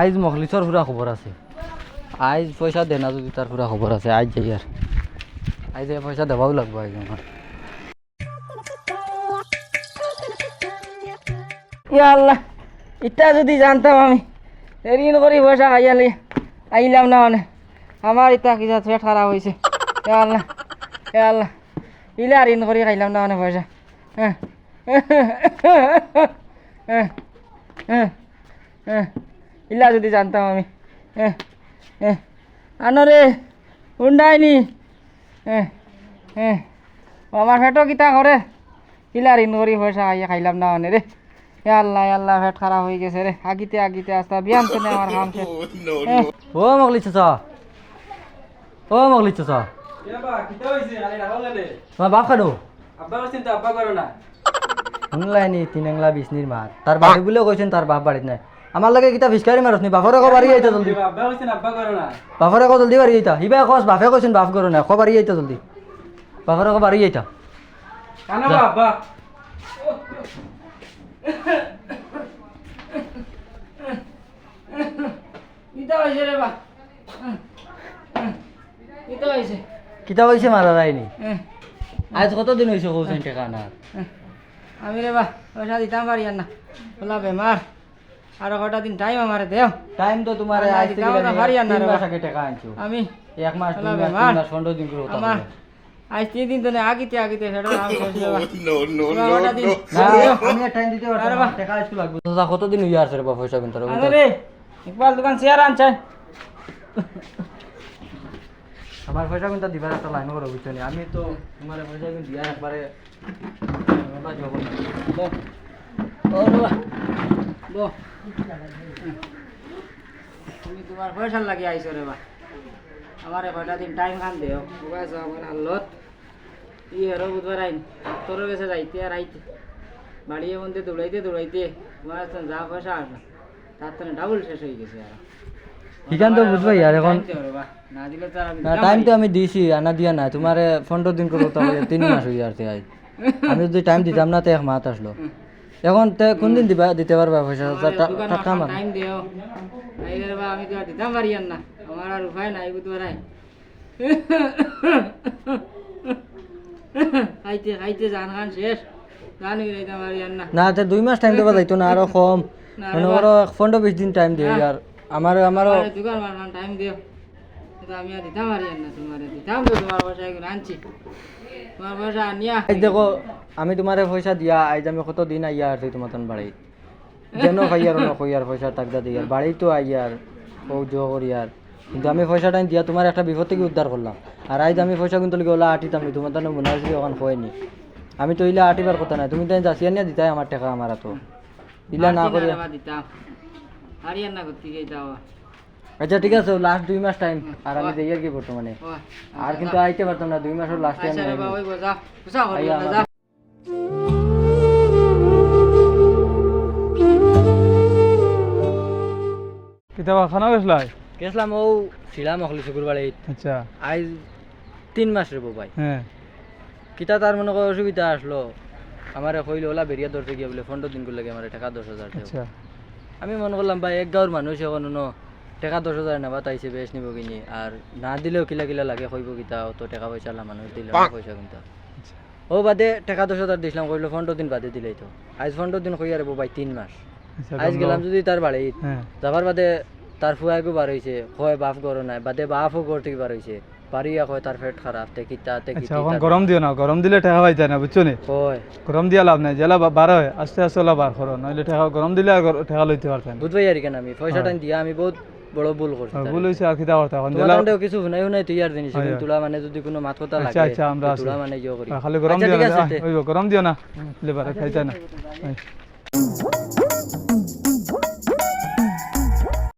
আইজ মখলিচর পুরা খবর আছে। আইজ পয়সা দে না যদি তার পুরা খবর আছে, আইজ যাই আর আইজ পয়সা দেওয়াও লাগবো আইজ আমার ইয়া আল্লাহ, ইটা যদি জানতাম আমি ঋণ করি পয়সা খাইয়ালি আইলাম না মানে। আমার ইটা কিসা পেট খারাপ হয়েছে ইয়া আল্লাহ ইয়া আল্লাহ, ইলা ঋণ করি খাইলাম না মানে পয়সা হ্যাঁ হ্যাঁ হ্যাঁ হ্যাঁ ইলা যদি জানতাম আমি হ্যাঁ হ্যাঁ আনো রে উন্ডাইনি হ্যাঁ হ্যাঁ আমার পেটও কিতা করে ইলা ঋণ করি পয়সা খাইয়া খাইলাম না মানে রে এ আল্লাহ এ আল্লাহ পেট খারাপ হয়ে গেছে রে আগিতে আগিতে আসতে বিয়ান তো আমার কাম শেষ হ্যাঁ। ও মগলি চাচা ও মগলি তোমার বাপ খানো শুনলাই নি তিনেংলা বিছনির মাত তার বাড়ি বলে কইছেন তার বাপ বাড়িত নাই আমার লাগে কিতা ফিসকারি মারস নি? বাপরে কো বাড়ি আইতা জলদি। বাপরে কো জলদি বাড়ি আইতা হিবা কস বাপে কইছেন বাপ করো না কো বাড়ি আইতা জলদি। বাপরে কো বাড়ি আইতা ইটা হয়েছে রে বা? ইটা হয়েছে কিতা কইছে মারা যায়নি আজ কতদিন হইছে কইছেন টেকা না হ্যাঁ। আমি রে বা পয়সা দিতাম পারি না বলা বেমার আরও কটা দিন টাইম আমারে দেও টাইম তো তোমার আজ থেকে আর না তিন রে মাস। আগে টাকা আনছো আমি এক মাস দুই মাস। তিন মাস পনেরো দিন করে হতো আমার আজ তিন দিন নেই আগিতে আগিতে সেটা নাম শেষ রে বা। তোমরা না আমি টাইম দিতে পারব আরে না। টাকা আসতে লাগবে দাদা কতদিন হইয়া আছে রে বাপ পয়সা কিন্তু আনো রে ইকবাল দোকান চেয়ার আনছেন আমার পয়সা কিন্তু দিবার একটা লাইন করে বুঝছ নি। আমি তো তোমার পয়সা কিন্তু দিয়া একবারে বাবা না। ও বাবা বো তুমি তোমার পয়সা লাগি আইছো রে বা। আমারে কয়টা দিন টাইম খান দেও। বুঝাইছ আমার আল্লত ই হেরো বুধবার আইন তোর কাছে যাইতে আর আইতে বাড়িয়ে মধ্যে দৌড়াইতে দৌড়াইতে তোমার যা পয়সা আসবে তার তো ডাবল শেষ হয়ে গেছে আর ঠিকান তো বুঝবাই আর এখন। না টাইম তো আমি দিছি আনা দিয়া না তোমার পনেরো দিন করে হতো আমার তিন মাস আছে আজ আমি যদি টাইম দিতাম না তো এক মাস আসলো। এখন তে কোন দিন দিবা দিতে পারবা পয়সা? টাকা আমার। টাইম দেও। নাইলে রে বা আমি তো দিতাম পারি না। আমার আর উপায় নাই বুধবার। আই খাইতে খাইতে জান খান শেষ। জানি দিতাম পারি আর না। না তে দুই মাস টাইম দেবা যাইতো না আরও কম। মানে রে বা। পনেরো বিশ দিন টাইম দিয়ে আর। আমার আমারও আমার দোকান টাইম দিও। দেখো আমি তোমারে পয়সা দিয়া আজ আমি কত দিন আইয়া আর তোমার তন বাড়ি। যেন খাইয়ার ন কইয়ার পয়সা টাকা দিয়ার বাড়ি তো আইয়ার ও জো করিয়ার কিন্তু আমি পয়সাটা দিয়া তোমার একটা বিপদ থেকে উদ্ধার করলাম। আর আজ আমি পয়সা কিন্তু লিখে ওলা আটিতাম নি, তোমার তো মনে হয়েছে ওখান হয়নি আমি তো ইলা আটিবার কথা নাই তুমি তো যাচিয়া নিয়ে দিতাই আমার টাকা আমার তো ইলা না করিয়া দিতাম। আর না করতে গিয়ে যাও আচ্ছা ঠিক আছে লাস্ট দুই মাস টাইম আর আমি দেই আর কি বর্তমানে আর কিন্তু আইতে পারতাম না দুই মাসের লাস্ট আচ্ছা টাইম কিতাবা খানা গেছলাই গেছিলাম ও ছিলাম অখলি শুকুর বাড়ি আচ্ছা। আজ তিন মাস রেবো ভাই হ্যাঁ। কিতা তার মনে করো অসুবিধা আসলো। আমার কইলে ওলা বেরিয়া ধরতে গিয়ে বলে পনেরো দিন করে লাগে আমার টাকা দশ হাজার দেও। আচ্ছা। আমি মনে করলাম ভাই এক গাঁৱৰ মানুহ এখন ন? টাকা দশ হাজার নেবা তাইছে বেশ নিব কিনি আর না দিলেও কিলা কিলা লাগে কইব কিতা অত টাকা পয়সা লা মানুষ দিলে পয়সা কিনতা। ও বাদে টাকা দশ হাজার দিছিলাম কইলো পনেরো দিন বাদে দিলেই তো আজ পনেরো দিন কই আর ভাই তিন মাস। আচ্ছা আজ গেলাম যদি তার বাড়ি হ্যাঁ যাবার বাদে তার ফুয়াইকো বার হয়েছে কয় বাপ গরো নাই বাদে বাপও ঘর থেকে বার হয়েছে পারিয়া কয় তার পেট খারাপ তে কিতা তে আচ্ছা কিতা এখন গরম দিও না গরম দিলে পাই যায় না বুঝছ নি? কয়। গরম দিয়া লাভ নাই জেলা বার হয় আস্তে আস্তে ওলা বার করো নইলে গরম দিলে গর- ঠেকা লইতে পারতেন বুঝবাই আর কেন আমি পয়সাটা দিয়া আমি বহুত বড় ভুল করছি ভুল হয়েছে আর কিতা করতে এখন তোমার কিছু শুনাই নাই তুই আর জিনিস হয়, হয়। মানে যদি কোনো মাত কথা আচ্ছা লাগে আচ্ছা আমরা তো আছি মানে ইয়ে করি। খালি গরম আচ্ছা, দিও না আছে ওই গরম দিও না। লেবার খাইতে না।